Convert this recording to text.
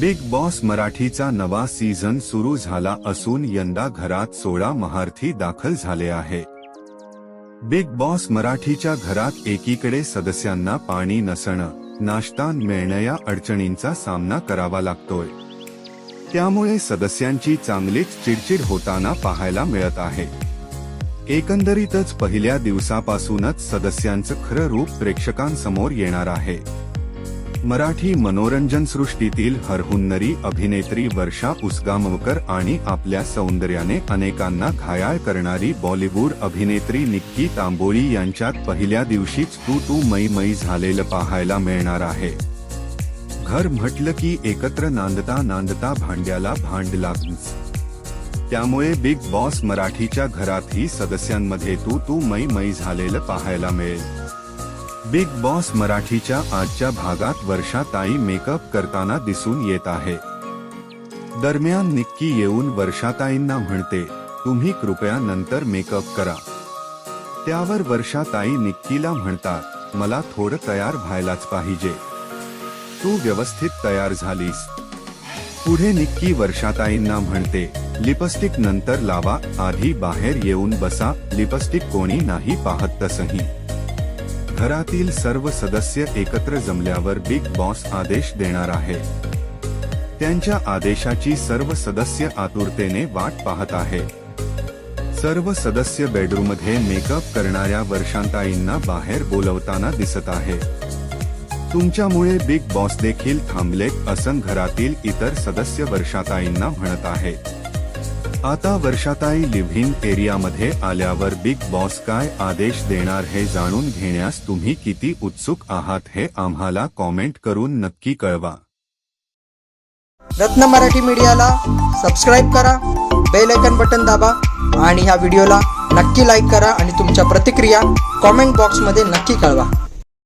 Big boss मराठीचा नवा season सुरू झाला असून यंदा घरात सोळा महार्थी दाखल झाले आहे. बिग बॉस मराठीच्या घरात एकीकडे सदस्यांना पाणी नसणं नाश्ता मिळणं या अडचणींचा सामना करावा लागतोय. त्यामुळे सदस्यांची चांगलीच चिडचिड होताना पाहायला मिळत आहे. एकंदरीतच पहिल्या दिवसापासूनच सदस्यांचं खरं रूप प्रेक्षकांसमोर येणार आहे. मराठी मनोरंजन सृष्टीतील हरहुन्नरी अभिनेत्री वर्षा उसगामवकर आणि आपल्या सौंदर्याने अनेकांना घायाळ करणारी बॉलिवूड अभिनेत्री निक्की तांबोळी यांच्यात पहिल्या दिवशीच तू तू मै मै झालेलं पाहायला मिळणार आहे. घर म्हटलं की एकत्र नांदता नांदता भांड्याला भांड लागच त्यामुळे बिग बॉस मराठीच्या घरातही सदस्यांमध्ये तू तू मै मै झालेलं पाहायला मिळेल. बिग बॉस मराठीच्या आजच्या भागात वर्षाताई मेकअप करताना दिसून येत आहे. दरम्यान निक्की येऊन वर्षाताईंना म्हणते तुम्ही कृपया नंतर मेकअप करा. त्यावर वर्षाताई निक्कीला म्हणतात मला थोडं तयार व्हायलाच पाहिजे. तू व्यवस्थित तयार झालीस. पुढे निक्की वर्षाताईंना म्हणते लिपस्टिक नंतर लावा आधी बाहेर येऊन बसा लिपस्टिक कोणी नाही पाहत तसही. घरातील सर्व सदस्य एकत्र जमल्यावर बिग बॉस आदेश देणार आहे त्यांच्या आदेशाची सर्व सदस्य आतुरतेने वाट पाहत आहे. सर्व सदस्य बेडरूममध्ये मेकअप करणाऱ्या वर्षांताईंना बाहेर बोलवताना दिसत आहे. तुमच्यामुळे बिग बॉस देखील थांबलेत असं घरातील इतर सदस्य वर्षाताईंना म्हणत आहेत आता वर्षाताई लिव्हिंग एरियामध्ये आल्यावर बिग बॉस काय आदेश देणार हे जाणून घेण्यास तुम्ही किती उत्सुक आहात हे आम्हाला कॉमेंट करून नक्की कळवा. रत्न मराठी मीडियाला सबस्क्राईब करा बेल आयकन बटन दाबा आणि ह्या व्हिडिओला नक्की लाईक करा आणि तुमच्या प्रतिक्रिया कॉमेंट बॉक्समध्ये नक्की कळवा.